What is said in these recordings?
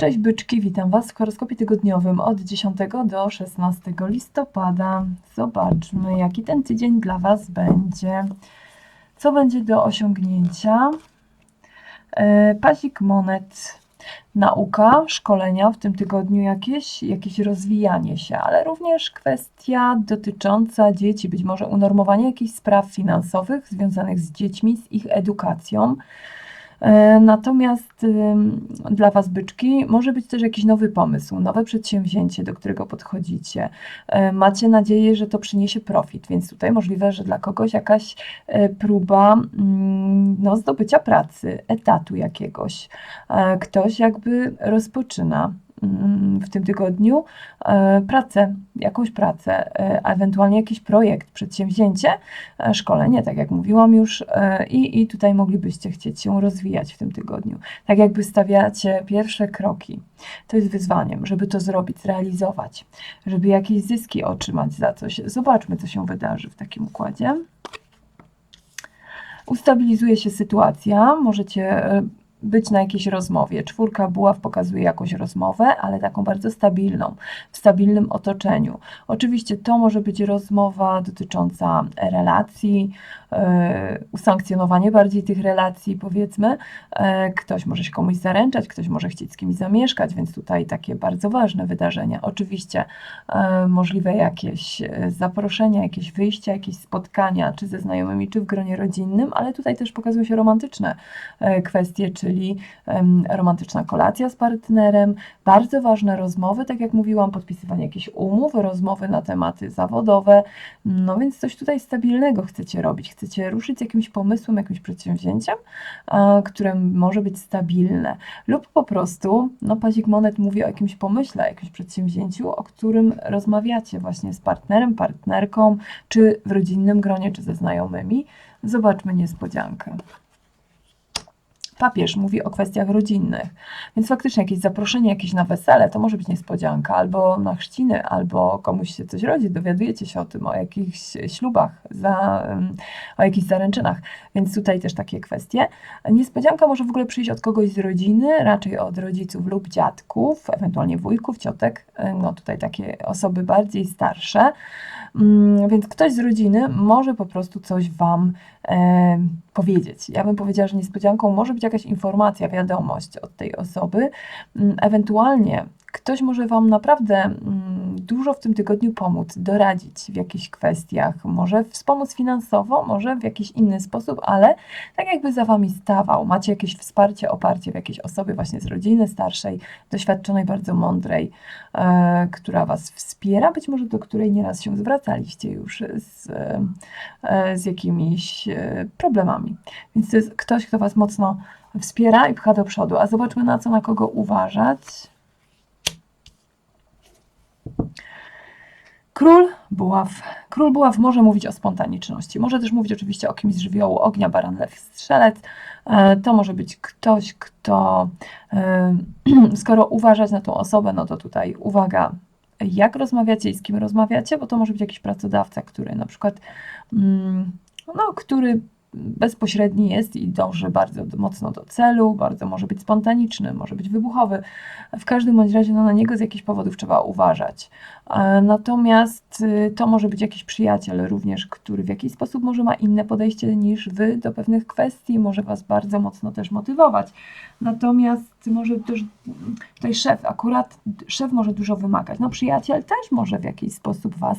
Cześć byczki, witam Was w horoskopie tygodniowym od 10 do 16 listopada. Zobaczmy, jaki ten tydzień dla Was będzie. Co będzie do osiągnięcia? E, Pazik monet, nauka, szkolenia w tym tygodniu jakieś, jakieś rozwijanie się, ale również kwestia dotycząca dzieci, być może unormowanie jakichś spraw finansowych związanych z dziećmi, z ich edukacją. E, Natomiast dla Was, byczki, może być też jakiś nowy pomysł, nowe przedsięwzięcie, do którego podchodzicie. E, Macie nadzieję, że to przyniesie profit, więc tutaj możliwe, że dla kogoś jakaś e, próba mm, no, zdobycia pracy, etatu jakiegoś. Ktoś jakby rozpoczyna w tym tygodniu e, pracę, jakąś pracę, e, ewentualnie jakiś projekt, przedsięwzięcie, e, szkolenie, tak jak mówiłam już, i, i tutaj moglibyście chcieć się rozwijać w tym tygodniu. Tak jakby stawiacie pierwsze kroki. To jest wyzwaniem, żeby to zrobić, zrealizować, żeby jakieś zyski otrzymać za coś. Zobaczmy, co się wydarzy w takim układzie. Ustabilizuje się sytuacja, możecie być na jakiejś rozmowie. Czwórka buław pokazuje jakąś rozmowę, ale taką bardzo stabilną, w stabilnym otoczeniu. Oczywiście to może być rozmowa dotycząca relacji, e, usankcjonowanie bardziej tych relacji, powiedzmy. E, ktoś może się komuś zaręczać, ktoś może chcieć z kimś zamieszkać, więc tutaj takie bardzo ważne wydarzenia. Oczywiście e, możliwe jakieś e, zaproszenia, jakieś wyjścia, jakieś spotkania, czy ze znajomymi, czy w gronie rodzinnym, ale tutaj też pokazują się romantyczne kwestie, czyli romantyczna kolacja z partnerem, bardzo ważne rozmowy, tak jak mówiłam, podpisywanie jakichś umów, rozmowy na tematy zawodowe, no więc coś tutaj stabilnego chcecie robić, chcecie ruszyć jakimś pomysłem, jakimś przedsięwzięciem, które może być stabilne lub po prostu, no Pazik Monet mówi o jakimś pomyśle, jakimś przedsięwzięciu, o którym rozmawiacie właśnie z partnerem, partnerką, czy w rodzinnym gronie, czy ze znajomymi. Zobaczmy niespodziankę. Papież mówi o kwestiach rodzinnych, więc faktycznie jakieś zaproszenie jakieś na wesele to może być niespodzianka, albo na chrzciny, albo komuś się coś rodzi, dowiadujecie się o tym, o jakichś ślubach, za, o jakichś zaręczynach, więc tutaj też takie kwestie. Niespodzianka może w ogóle przyjść od kogoś z rodziny, raczej od rodziców lub dziadków, ewentualnie wujków, ciotek, no tutaj takie osoby bardziej starsze, więc ktoś z rodziny może po prostu coś Wam e, powiedzieć. Ja bym powiedziała, że niespodzianką może być jakaś informacja, wiadomość od tej osoby. Mm, Ewentualnie ktoś może Wam naprawdę mm, dużo w tym tygodniu pomóc, doradzić w jakichś kwestiach, może wspomóc finansowo, może w jakiś inny sposób, ale tak jakby za Wami stawał. Macie jakieś wsparcie, oparcie w jakiejś osobie właśnie z rodziny starszej, doświadczonej, bardzo mądrej, e, która Was wspiera, być może do której nieraz się zwracaliście już z, e, z jakimiś e, problemami. Więc to jest ktoś, kto Was mocno wspiera i pcha do przodu. A zobaczmy na co, na kogo uważać. Król buław. Król buław może mówić o spontaniczności. Może też mówić oczywiście o kimś z żywiołu ognia, baran, lew, strzelec. E, To może być ktoś, kto, e, skoro uważać na tą osobę, no to tutaj uwaga, jak rozmawiacie i z kim rozmawiacie, bo to może być jakiś pracodawca, który na przykład, mm, no, który bezpośredni jest i dąży bardzo mocno do celu, bardzo może być spontaniczny, może być wybuchowy. W każdym bądź razie no, na niego z jakichś powodów trzeba uważać. E, Natomiast y, to może być jakiś przyjaciel również, który w jakiś sposób może ma inne podejście niż wy do pewnych kwestii, może was bardzo mocno też motywować. Natomiast może też tutaj szef, akurat szef może dużo wymagać. No przyjaciel też może w jakiś sposób was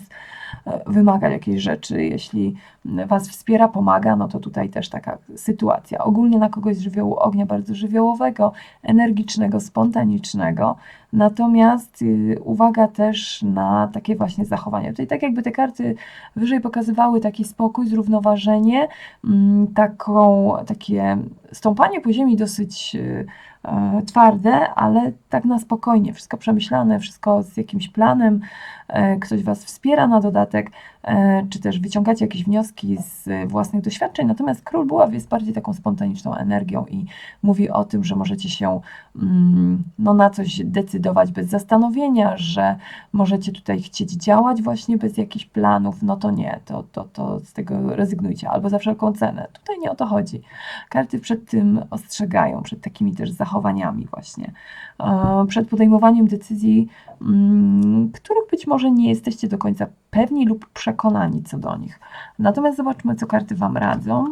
e, wymagać jakiejś rzeczy. Jeśli was wspiera, pomaga, no to tutaj też taka sytuacja. Ogólnie na kogoś żywiołu ognia bardzo żywiołowego, energicznego, spontanicznego. Natomiast y, uwaga też na takie właśnie zachowania. Tutaj tak jakby te karty wyżej pokazywały taki spokój, zrównoważenie, mm, taką, takie stąpanie po ziemi dosyć y, e, twarde, ale tak na spokojnie, wszystko przemyślane, wszystko z jakimś planem, e, ktoś Was wspiera na dodatek, e, czy też wyciągacie jakieś wnioski z własnych doświadczeń. Natomiast król buław jest bardziej taką spontaniczną energią i mówi o tym, że możecie się mm, no, na coś decydować bez zastanowienia, że możecie tutaj chcieć działać właśnie bez jakichś planów. No to nie, to, to, to z tego rezygnujcie albo za wszelką cenę. Tutaj nie o to chodzi. Karty przed tym ostrzegają, przed takimi też zachowaniami właśnie, e, przed podejmowaniem decyzji, mm, których być może nie jesteście do końca pewni lub przekonani co do nich. Natomiast zobaczmy, co karty Wam radzą.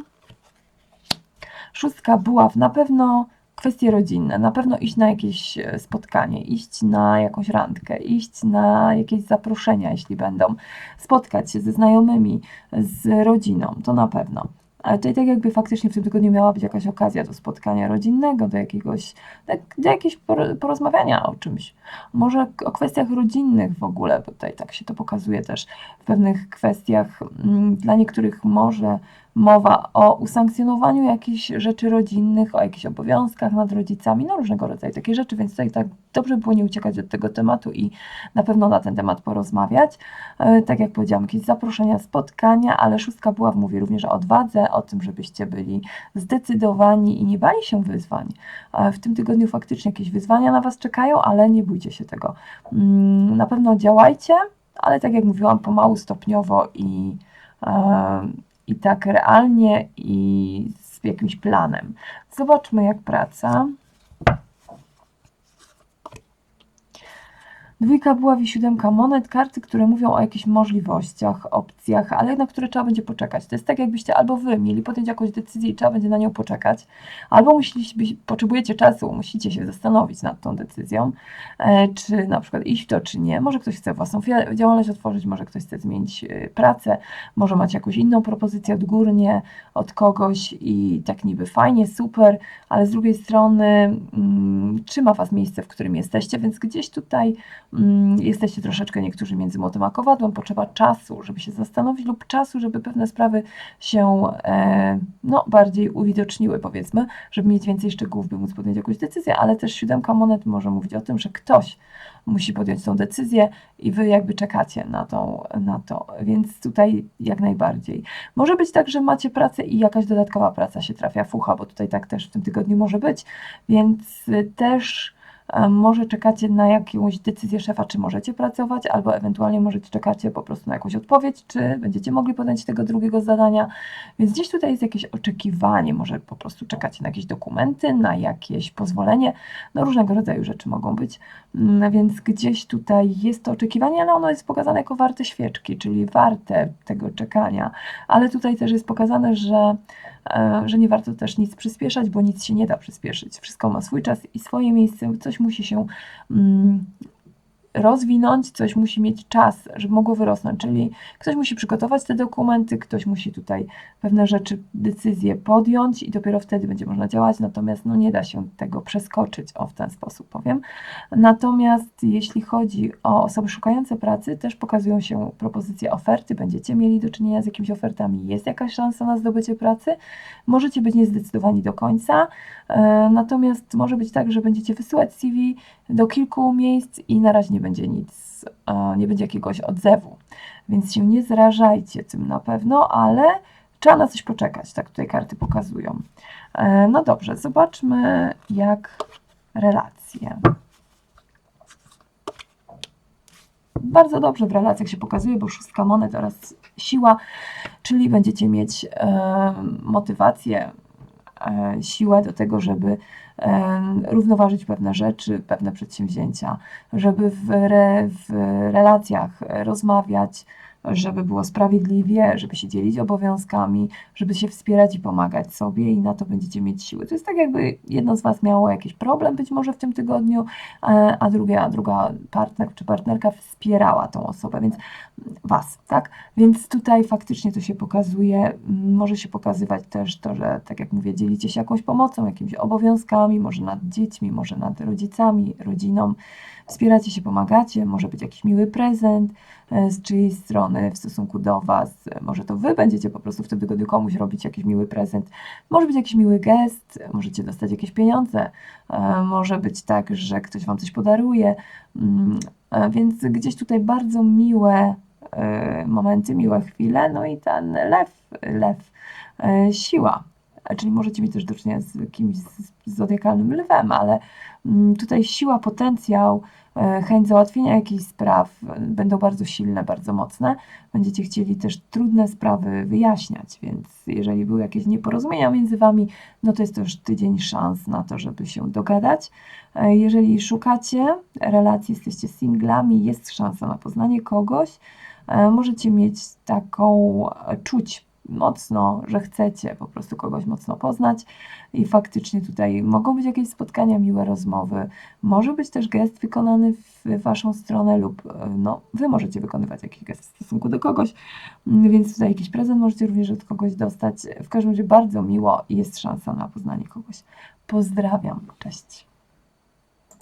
Szóstka buław, na pewno kwestie rodzinne, na pewno iść na jakieś e, spotkanie, iść na jakąś randkę, iść na jakieś zaproszenia, jeśli będą, spotkać się ze znajomymi, z rodziną, to na pewno. Ale tutaj tak jakby faktycznie w tym tygodniu miała być jakaś okazja do spotkania rodzinnego, do jakiegoś, tak, do jakiegoś porozmawiania o czymś. Może o kwestiach rodzinnych w ogóle, bo tutaj tak się to pokazuje też w pewnych kwestiach. Mm, dla niektórych może mowa o usankcjonowaniu jakichś rzeczy rodzinnych, o jakichś obowiązkach nad rodzicami, no różnego rodzaju takie rzeczy, więc tutaj tak dobrze było nie uciekać od tego tematu i na pewno na ten temat porozmawiać. E, tak jak powiedziałam, jakieś zaproszenia, spotkania, ale szóstka była mówi również o odwadze, o tym, żebyście byli zdecydowani i nie bali się wyzwań. E, w tym tygodniu faktycznie jakieś wyzwania na Was czekają, ale nie bójcie się tego. Mm, na pewno działajcie, ale tak jak mówiłam, pomału, stopniowo i i tak realnie i z jakimś planem. Zobaczmy, jak praca. Dwójka buław i siódemka monet, karty, które mówią o jakichś możliwościach, opcjach, ale na które trzeba będzie poczekać. To jest tak, jakbyście albo wy mieli podjąć jakąś decyzję i trzeba będzie na nią poczekać, albo musieliście, potrzebujecie czasu, musicie się zastanowić nad tą decyzją, e, czy na przykład iść w to, czy nie. Może ktoś chce własną działalność otworzyć, może ktoś chce zmienić e, pracę, może macie jakąś inną propozycję odgórnie od kogoś i tak niby fajnie, super, ale z drugiej strony mm, trzyma was miejsce, w którym jesteście, więc gdzieś tutaj jesteście troszeczkę niektórzy między młotem a kowadłem, potrzeba czasu, żeby się zastanowić lub czasu, żeby pewne sprawy się e, no, bardziej uwidoczniły, powiedzmy, żeby mieć więcej szczegółów, by móc podjąć jakąś decyzję, ale też siódemka monet może mówić o tym, że ktoś musi podjąć tą decyzję i wy jakby czekacie na, tą, na to, więc tutaj jak najbardziej. Może być tak, że macie pracę i jakaś dodatkowa praca się trafia, fucha, bo tutaj tak też w tym tygodniu może być, więc też może czekacie na jakąś decyzję szefa, czy możecie pracować, albo ewentualnie możecie czekacie po prostu na jakąś odpowiedź, czy będziecie mogli podjąć tego drugiego zadania. Więc gdzieś tutaj jest jakieś oczekiwanie, może po prostu czekacie na jakieś dokumenty, na jakieś pozwolenie, no różnego rodzaju rzeczy mogą być. Mm, więc gdzieś tutaj jest to oczekiwanie, ale ono jest pokazane jako warte świeczki, czyli warte tego czekania. Ale tutaj też jest pokazane, że że nie warto też nic przyspieszać, bo nic się nie da przyspieszyć. Wszystko ma swój czas i swoje miejsce, coś musi się mm, rozwinąć, coś musi mieć czas, żeby mogło wyrosnąć, czyli ktoś musi przygotować te dokumenty, ktoś musi tutaj pewne rzeczy, decyzje podjąć i dopiero wtedy będzie można działać, natomiast no nie da się tego przeskoczyć, o w ten sposób powiem. Natomiast jeśli chodzi o osoby szukające pracy, też pokazują się propozycje oferty, będziecie mieli do czynienia z jakimiś ofertami, jest jakaś szansa na zdobycie pracy, możecie być niezdecydowani do końca, e, natomiast może być tak, że będziecie wysyłać CV do kilku miejsc i na razie nie będzie nic, e, nie będzie jakiegoś odzewu. Więc się nie zrażajcie tym na pewno, ale trzeba na coś poczekać, tak tutaj karty pokazują. E, no dobrze, zobaczmy jak relacje. Bardzo dobrze w relacjach się pokazuje, bo szóstka monet oraz siła, czyli będziecie mieć e, motywację, siłę do tego, żeby równoważyć pewne rzeczy, pewne przedsięwzięcia, żeby w, re, w relacjach rozmawiać, żeby było sprawiedliwie, żeby się dzielić obowiązkami, żeby się wspierać i pomagać sobie i na to będziecie mieć siły. To jest tak, jakby jedno z Was miało jakiś problem być może w tym tygodniu, e, a druga, a druga partner czy partnerka wspierała tą osobę, więc Was, tak? Więc tutaj faktycznie to się pokazuje, może się pokazywać też to, że tak jak mówię, dzielicie się jakąś pomocą, jakimiś obowiązkami, może nad dziećmi, może nad rodzicami, rodziną, wspieracie się, pomagacie, może być jakiś miły prezent e, z czyjejś strony, w stosunku do Was. Może to Wy będziecie po prostu w tym tygodniu komuś robić jakiś miły prezent, może być jakiś miły gest, możecie dostać jakieś pieniądze, e, może być tak, że ktoś Wam coś podaruje, Mm, e, więc gdzieś tutaj bardzo miłe e, momenty, miłe chwile, no i ten lew, lew, siła. Czyli możecie mieć też do czynienia z kimś zodiakalnym lwem, ale mm, tutaj siła, potencjał, e, chęć załatwienia jakichś spraw e, będą bardzo silne, bardzo mocne. Będziecie chcieli też trudne sprawy wyjaśniać, więc jeżeli były jakieś nieporozumienia między Wami, no to jest to już tydzień szans na to, żeby się dogadać. E, Jeżeli szukacie relacji, jesteście singlami, jest szansa na poznanie kogoś, możecie mieć taką, czuć mocno, że chcecie po prostu kogoś mocno poznać i faktycznie tutaj mogą być jakieś spotkania, miłe rozmowy, może być też gest wykonany w Waszą stronę lub e, no, Wy możecie wykonywać jakiś gest w stosunku do kogoś, więc tutaj jakiś prezent możecie również od kogoś dostać. W każdym razie bardzo miło i jest szansa na poznanie kogoś. Pozdrawiam, cześć.